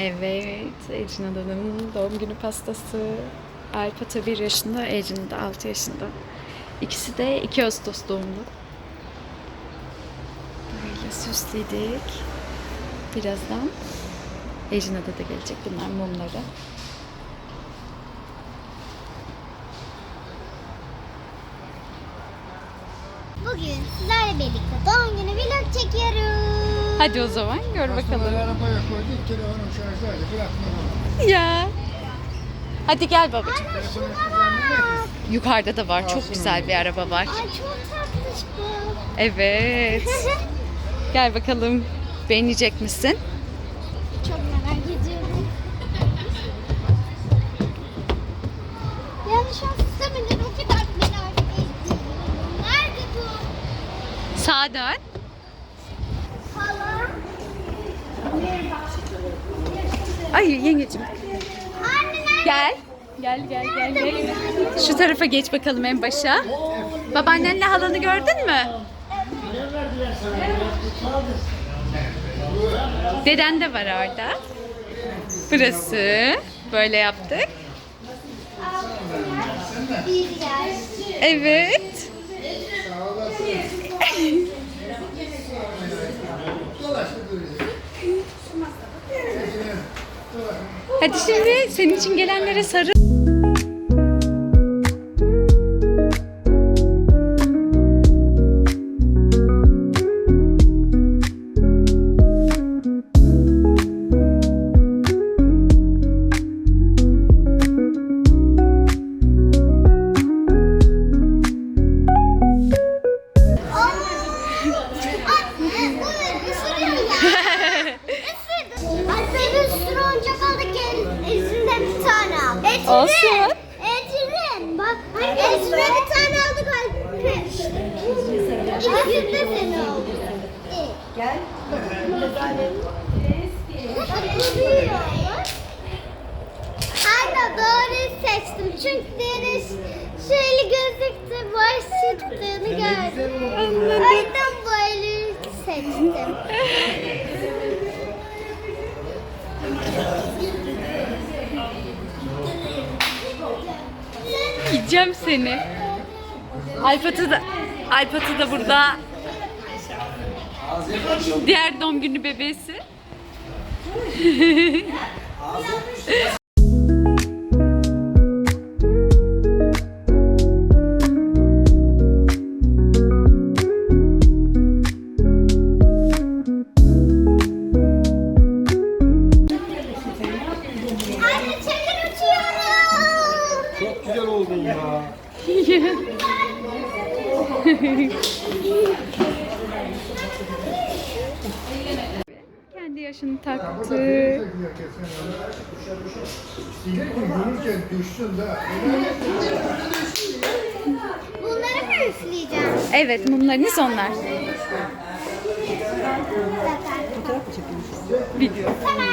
Evet, Ecin Adan'ın doğum günü pastası. Alp Ata 1 yaşında, Ecin de 6 yaşında. İkisi de 2 Ağustos doğumlu. Böyle süsledik. Birazdan Ecin Ada da gelecek. Bunlar mumları. Bugün sizlerle birlikte doğum günü vlog çekiyoruz. Hadi o zaman gör bakalım. Arabaya koyduk, telefonu şarjdaydı, bırakmadım. Ya. Hadi gel babacığım. Yukarıda da var. Çok güzel bir araba var. Ay çok tatlış bu. Evet. Gel bakalım. Beğenecek misin? çok merak ediyorum. Yani şu an o kadar merak ediyorum. Nerede bu? Sağa dön. Hala. Ay yengeciğim. Anne nerede? Gel. Gel gel gel gel. Şu tarafa geç bakalım en başa. Babaannenle halanı gördün mü? Deden de var orada. Burası. Böyle yaptık. Evet. Hadi şimdi senin için gelenlere sarıl. Gel. Aynen doğru seçtim. Çünkü diğeri şöyle gözüktü, boş çıktığını gördüm. O yüzden böyle seçtim. Yiyeceğim seni. Alpatı da Alpatı da burada. Diğer doğum günü bebeğisi. Anne Taktı. Bunları mı üfleyeceğim? Evet mumlarınız onlar. Video. Tamam.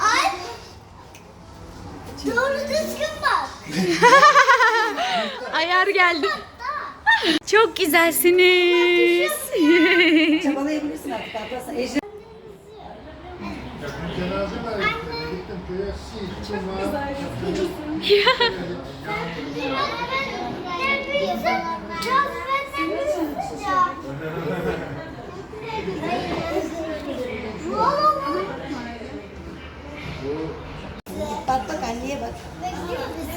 Ay. Doğru düzgün bak. Ayar geldi. Çok güzelsiniz. Çabalayabilirsin artık Alparslan. Ejder. Ne olur? bak bak anneye bak. Bekliyor musun?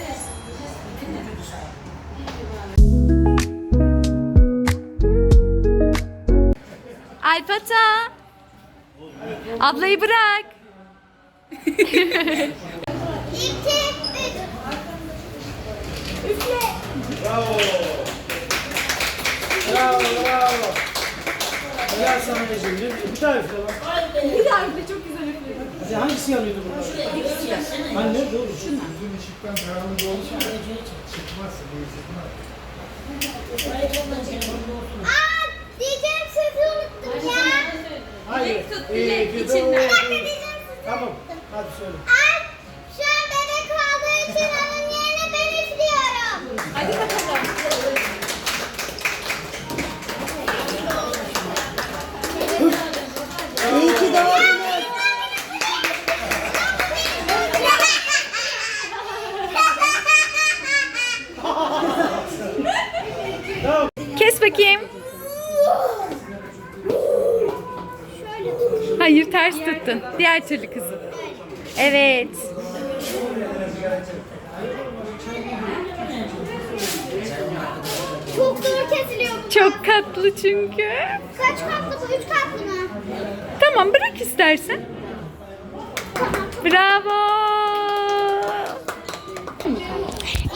Alpata. Ablayı bırak. İki, üç. Üfle. Bravo, bravo. Helal sana Ecem. Bir, bir daha üfle bak. Bir daha üfle, çok güzel üfle. Hadi hangisi yanıyordu burada? Anne, dur. Uzun ışıktan karanlık olsun. Çıkmaz. Çıkmaz. Aa, diyeceğim sözü unuttum ya. Hayır. İyi ki Bir dakika doğdun. diyeceğim sözü Tamam, hadi söyle. Ay, şu an bebek olduğu için onun yerine ben üflüyorum. Hadi bakalım. Kes bakayım. Hayır ters tuttun. Diğer türlü kızım. Evet. Çok zor kesiliyor bunlar. Çok katlı çünkü. Kaç katlı bu? Üç katlı mı? Tamam bırak istersen. Bravo.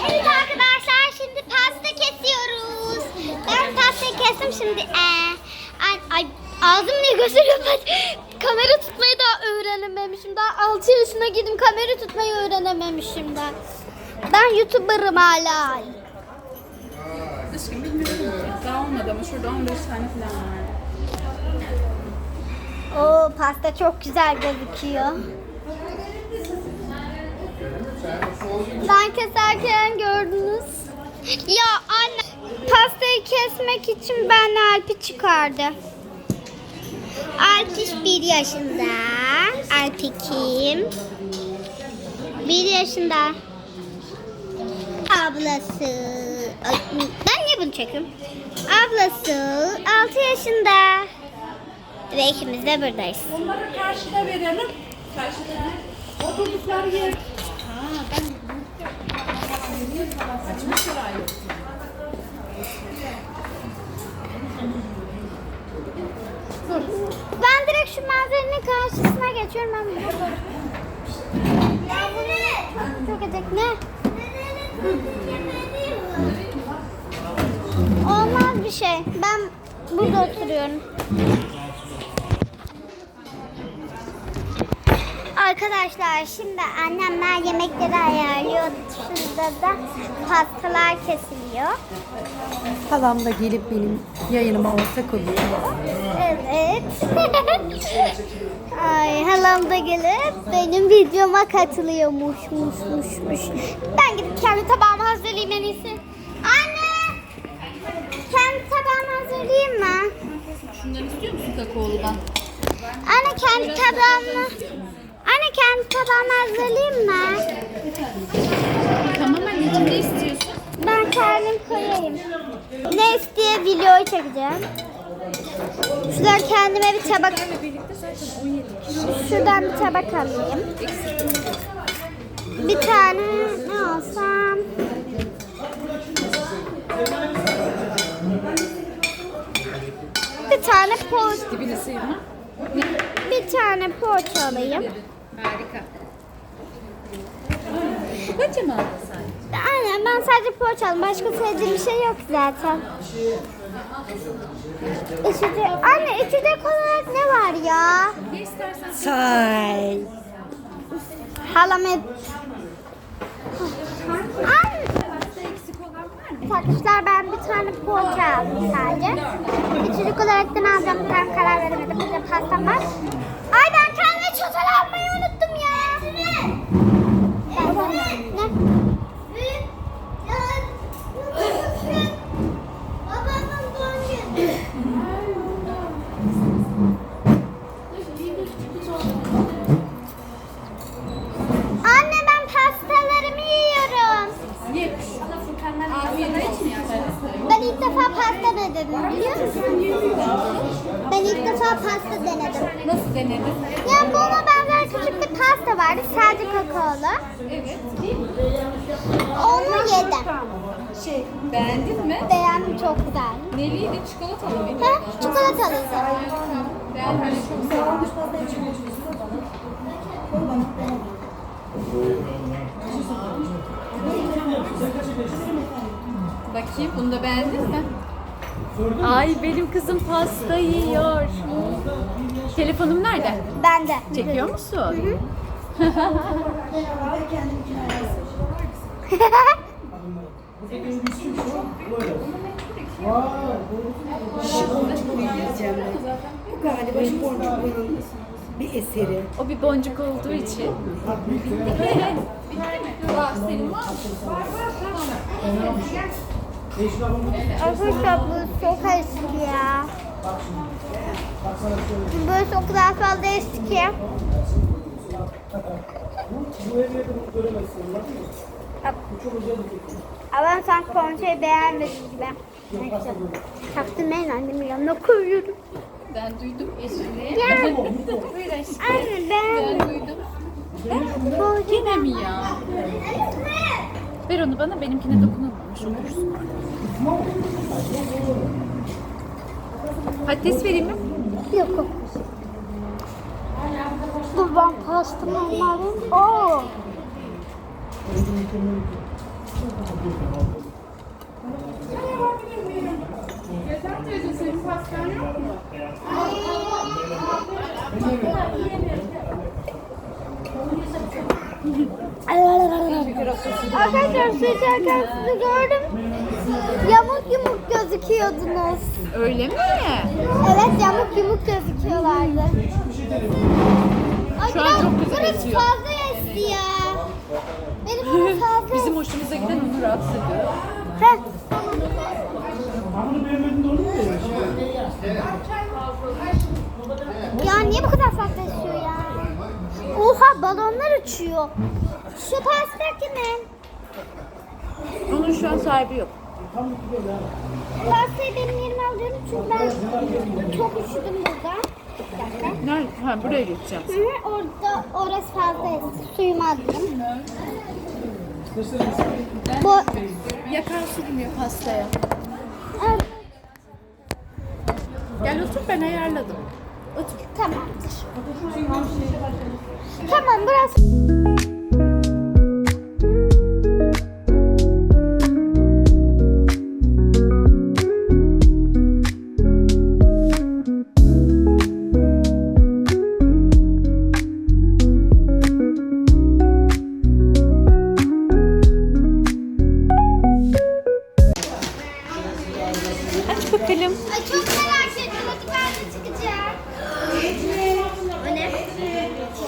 Evet arkadaşlar şimdi pasta kesiyoruz. Ben pastayı kestim şimdi. Ee, ay, ay, ağzım ne gözüm kapat. Kamera tutmayı daha öğrenememişim. Daha 6 yaşına girdim kamera tutmayı öğrenememişim daha. Ben YouTuber'ım hala. Aşkım bilmiyorum. Daha olmadı ama şurada 15 tane falan var. Oo pasta çok güzel gözüküyor. Ben keserken gördünüz. Ya anne pastayı kesmek için ben Alp'i çıkardı. Alp bir yaşında. Alp kim? Bir yaşında. Ablası. Ay, Ben niye bunu çekiyorum? Ablası 6 yaşında. Ve ikimiz de buradayız. Onları karşıda verelim. Karşıda? Oturdukları yer. Ha ben. Ben direkt şu manzaranın karşısına geçiyorum. Ben burada. Çok acık ne? Olmaz bir şey. Ben burada oturuyorum. Arkadaşlar şimdi annemler yemekleri ayarlıyor. Şurada da pastalar kesiliyor. Halam da gelip benim yayınıma ortak oluyor. Evet. Ay halam da gelip benim videoma katılıyormuş muş muş muş. Ben gidip kendi tabağımı hazırlayayım en iyisi. Anne! Kendi tabağımı hazırlayayım mı? Şundan istiyor musun kakaoludan? Anne kendi tabağımı... Anne kendi tabağımı hazırlayayım mı? Tamam anneciğim ne istiyorsun? Ben kendim koyayım. Ne diye video çekeceğim. Şuradan kendime bir tabak... Şuradan bir tabak alayım. Bir tane ne alsam? Bir tane poğaça, bir tane poğaça alayım. Harika. Kaça mı aldın sen? Aynen ben sadece poğaça aldım. Başka sevdiğim bir şey yok zaten. İçecek, anne içecek olarak ne var ya? Ne istersen. Say. Halam. Anne. Arkadaşlar ben bir tane poğaça aldım sadece. İçecek olarak da ne alacağım tam karar veremedim. Bir de pastam var. Denedim. Nasıl denedin? Ya buna benzer küçük bir pasta vardı sadece kakaolu. Evet. Onu yedim. Beğendin mi? Beğendim çok güzel. Neliydi? Çikolatalı mıydı? Ha, çikolatalıydı. Beğendim. Çok sevdim. Bakayım bunu da beğendin mi? Ay benim kızım pasta yiyor. Telefonum nerede? Ben de. Çekiyor musun? Diyeceğim ben. Bu galiba şu boncukların bir eseri. O bir boncuk olduğu için. Arkadaşlar bu çok eski ya. Böyle çok daha fazla eski. Ama sen konseyi beğenmedin gibi. Taktım ben annemin yanına koyuyorum. Ben duydum Ece'ni. Ya. Buyur aşkım. Anne ben. Ben duydum. Yine mi ya? Ver onu bana benimkine dokunulmamış olursun. Patates vereyim mi? Yok yok. Dur ben pastamı alayım. Oo. Arkadaşlar su içerken sizi gördüm. Yamuk yumuk gözüküyordunuz. Öyle mi? Evet yamuk yumuk gözüküyorlardı. Ay, Şu an biraz- çok güzel burası esiyor. fazla esti ya. Benim burası fazla Bizim hoşumuza giden onu rahatsız ediyor. Heh. Ya niye bu kadar fazla esiyor ya? Oha balonlar uçuyor. Şu pasta kimin? Onun şu an sahibi yok. Pastayı benim yerime alıyorum çünkü ben çok üşüdüm burada. Bir dakika. Nerede? Ha buraya geçeceğim. Hı hı, orada orası fazla esti. Suyumu aldım. Bu Yakar sürmüyor pastaya. Evet, Gel otur ben ayarladım. Otur. tamamdır. Tamam burası.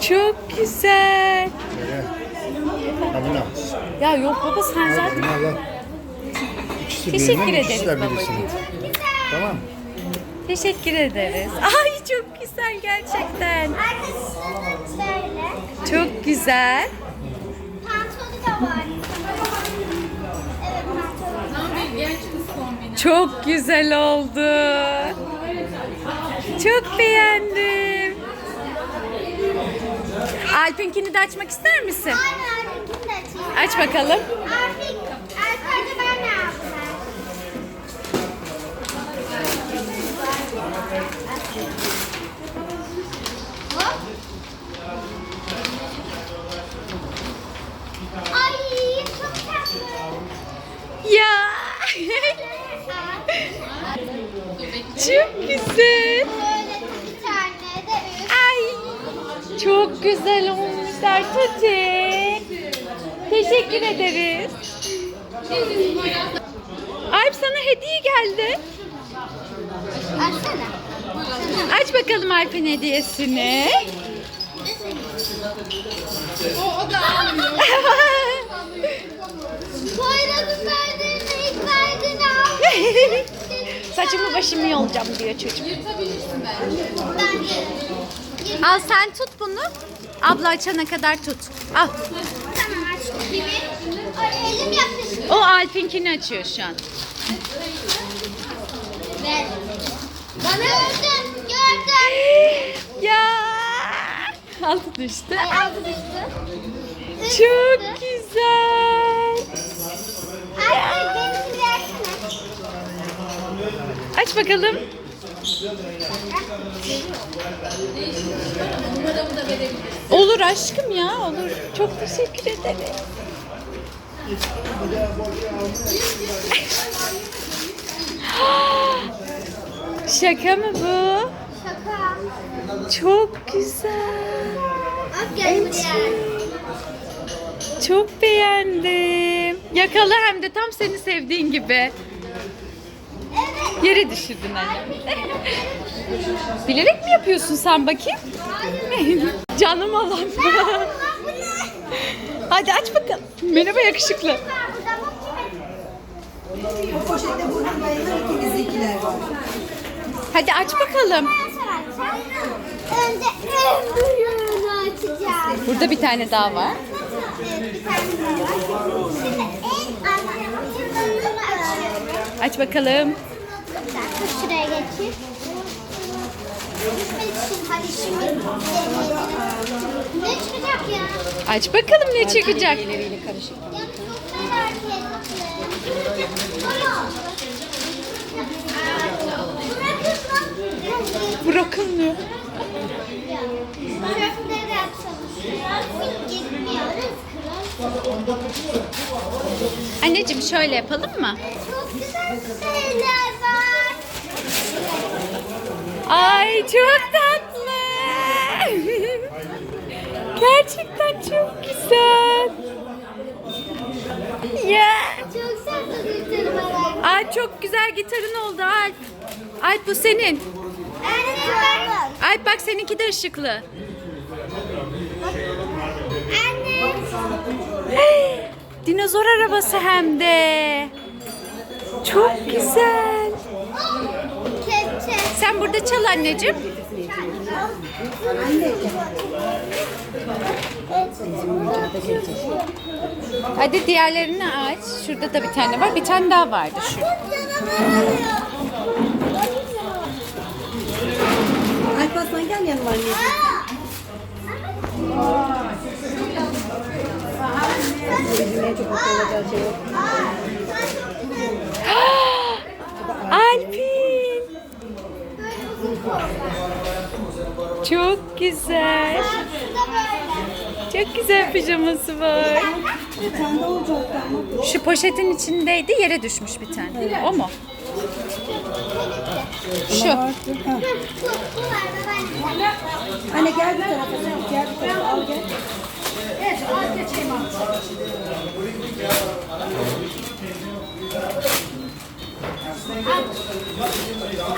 Çok güzel. Tadına. Ya yok baba sen zaten. İkisi Teşekkür birinden, ederiz de babacığım. birisinin. Tamam. teşekkür ederiz. Ay çok güzel gerçekten. Arkadaşlar şöyle. Çok güzel. Pantolonu da var. Evet pantolonu. Çok güzel oldu. Çok beğendim. Alp'inkini de açmak ister misin? Aynen Arfik'ini de açayım. Aç bakalım. Arfik, bakalım Alp'in hediyesini. Poyraz'ın verdiğini ilk verdiğini aldım. Saçımı başımı yolacağım diyor çocuk. Ben. Al sen tut bunu. Abla açana kadar tut. Al. Tamam. Ay elim yapıştı. O Alp'inkini açıyor şu an. Ver. Bana gördüm. Ya. Altı düştü. Ay aldı düştü. Çok düştü. güzel. Ay. Aç bakalım. Olur aşkım ya olur. Çok teşekkür ederim. Şaka mı bu? Çok güzel. Çok beğendim. Yakala hem de tam seni sevdiğin gibi. Evet. Yere düşürdün anne. Bilerek mi yapıyorsun sen bakayım? Canım alan. Ulan bu ne? Hadi aç bakalım. Merhaba yakışıklı. O poşette ikimizinkiler var. Hadi aç bakalım. Önce en büyüğünü. Burada bir tane daha var. Aç bakalım. Bir şuraya geçeyim. Ne çıkacak ya? Aç bakalım ne çıkacak. Yalnız çok merak ettim. Bırakın. Gitmiyoruz. Anneciğim şöyle yapalım mı? Çok güzel şeyler var. Ay çok tatlı. Gerçekten çok güzel. Ya. Çok tatlı var. Ay çok güzel gitarın oldu Alp. Alp bu senin. Anne bak. Seninki de ışıklı. Anne. Dinozor arabası hem de. Çok güzel. Sen burada çal anneciğim. Hadi diğerlerini aç. Şurada da bir tane var. Bir tane daha vardı şu. Alparslan gel yanıma anneciğim. Alpin. Çok güzel. Çok güzel pijaması var. Şu poşetin içindeydi yere düşmüş bir tane. O mu? Şu. Anne gel bir tarafa gel bir tarafa al gel.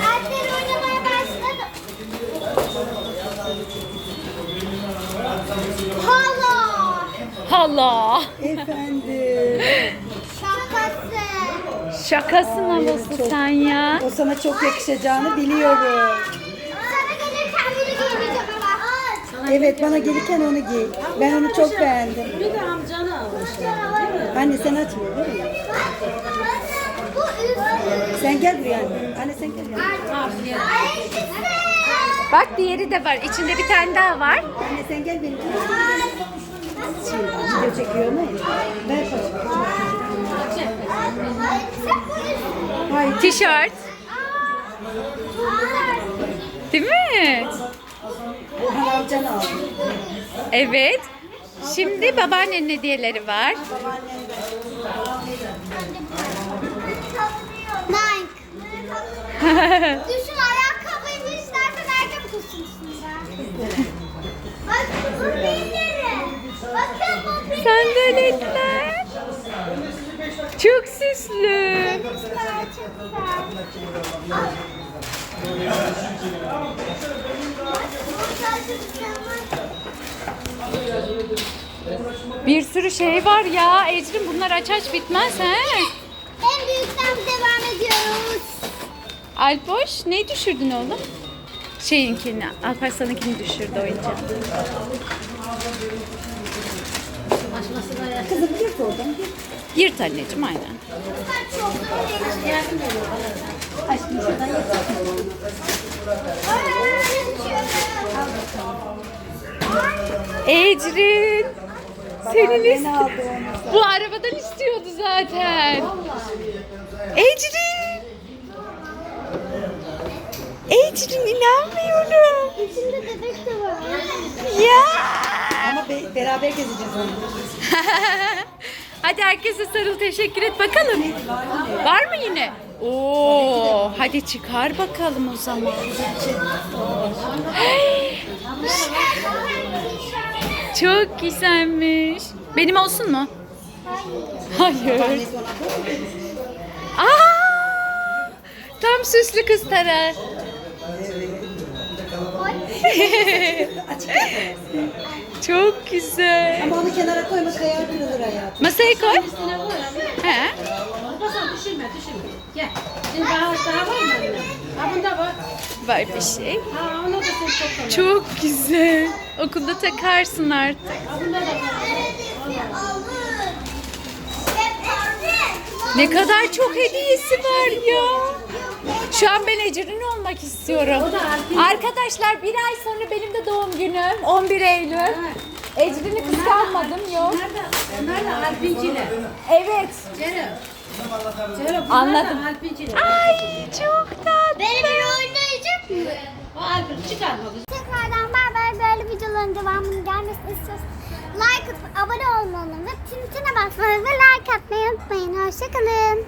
Alper oynamaya başladı. Hala. Hala. Efendim. Şakası. Şakasın havası sen ya. O sana çok yakışacağını biliyorum. Sana gelirken biri giymeyeceğim ama. Evet bana gelirken onu giy. Ben onu çok beğendim. Anne sen açmıyor değil mi? Sen gel buraya anne. Anne sen gel yanıma. Bak diğeri de var. İçinde bir tane daha var. Anne sen gel benim. Şimdi video çekiyor mu? Ver paçayı. Hayır. Tişört. Değil mi? Evet. Şimdi babaannenin hediyeleri var. Nike. Düşün ayakkabıyı istersen ayakkabı kutusundan. Bak bu billeri. Bakın bu. Sandaletler. Güzel var. Bir sürü şey var ya. Ecrin bunlar aç aç bitmez he. En büyükten devam ediyoruz. Alpoş ne düşürdün oğlum? Şeyinkini, Alparslan'ınkini düşürdü oyuncağı. Kızım gir oradan. Gir. Yırt anneciğim aynen. Aşkım şuradan. Ecrin. Senin ist-. Bu arabadan istiyordu zaten. Ecrin. Ecrin inanmıyorum. İçinde bebek de var. Ya. Ama be- beraber gezeceğiz onu. hadi herkese sarıl teşekkür et bakalım. Var mı yine? Oo, hadi çıkar bakalım o zaman. Çok güzelmiş. Benim olsun mu? Hayır. Aa! Tam süslü kız tara. Açık Çok güzel. Ama onu kenara koyma kayar kırılır hayatım. Masaya koy. He. Basan düşürme düşürme. Gel. Şimdi daha, daha var mı? Ha bunda var. Var bir şey. Ha ona da sen çok. Çok güzel. Okulda takarsın artık. Ha bunda da var. Ne kadar çok hediyesi var ya. Şu an ben Ecrin olmak istiyorum. Arkadaşlar bir ay sonra benim de doğum günüm. 11 Eylül. Ecrin'i kıskanmadım yok. Onlar da alpinciler. Evet. Ceren. Ceren bunlar Anladım. da alpinciler. Ay çok tatlı. Beni bir oynayacak mı? O alpin çıkarma kızım. Tekrardan bay bay böyle videoların devamının gelmesini istiyorsanız like atıp abone olmayı ve tintine basmayı ve like atmayı unutmayın. Hoşçakalın.